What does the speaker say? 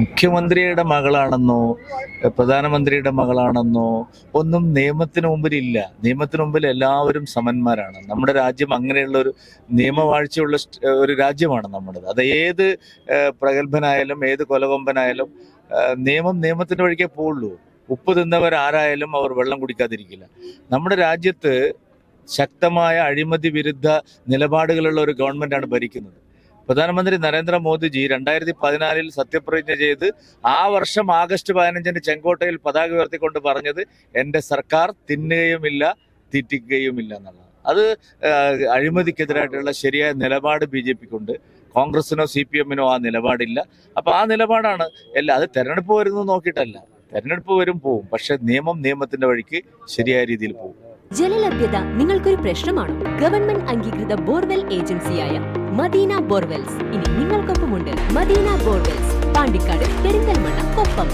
മുഖ്യമന്ത്രിയുടെ മകളാണെന്നോ പ്രധാനമന്ത്രിയുടെ മകളാണെന്നോ ഒന്നും നിയമത്തിന് മുമ്പിലില്ല. നിയമത്തിന് മുമ്പിൽ എല്ലാവരും സമന്മാരാണ്. നമ്മുടെ രാജ്യം അങ്ങനെയുള്ള ഒരു നിയമവാഴ്ചയുള്ള ഒരു രാജ്യമാണ് നമ്മുടേത്. അത് ഏത് പ്രഗത്ഭനായാലും ഏത് കൊലകൊമ്പനായാലും നിയമം നിയമത്തിന്റെ വഴിക്കേ പോവുള്ളൂ. ഉപ്പ് തിന്നവർ ആരായാലും അവർ വെള്ളം കുടിക്കാതിരിക്കില്ല. നമ്മുടെ രാജ്യത്ത് ശക്തമായ അഴിമതി വിരുദ്ധ നിലപാടുകളുള്ള ഒരു ഗവൺമെന്റാണ് ഭരിക്കുന്നത്. പ്രധാനമന്ത്രി നരേന്ദ്രമോദിജി രണ്ടായിരത്തി പതിനാലിൽ സത്യപ്രതിജ്ഞ ചെയ്ത് ആ വർഷം ആഗസ്റ്റ് പതിനഞ്ചിന് ചെങ്കോട്ടയിൽ പതാക ഉയർത്തിക്കൊണ്ട് പറഞ്ഞത് എന്റെ സർക്കാർ തിന്നുകയുമില്ല തീറ്റിക്കുകയുമില്ല എന്നുള്ളതാണ്. അത് അഴിമതിക്കെതിരായിട്ടുള്ള ശരിയായ നിലപാട് ബി ജെ പിക്കുണ്ട്. കോൺഗ്രസിനോ സി പി എമ്മിനോ ആ നിലപാടില്ല. അപ്പം ആ നിലപാടാണ്. എല്ലാ അത് തെരഞ്ഞെടുപ്പ് വരുന്നത് നോക്കിയിട്ടല്ല. തെരഞ്ഞെടുപ്പ് വരും പോവും. പക്ഷെ നിയമം നിയമത്തിന്റെ വഴിക്ക് ശരിയായ രീതിയിൽ പോകും ജലലഭ്യത നിങ്ങൾക്കൊരു പ്രശ്നമാണോ? ഗവൺമെന്റ് അംഗീകൃത ബോർവെൽ ഏജൻസിയായ മദീന ബോർവെൽസ്. ഇനി നിങ്ങൾക്കൊപ്പമുണ്ട് മദീന ബോർവെൽസ്. പാണ്ടിക്കാട് പെരിന്തൽമണ്ണ കൊപ്പം.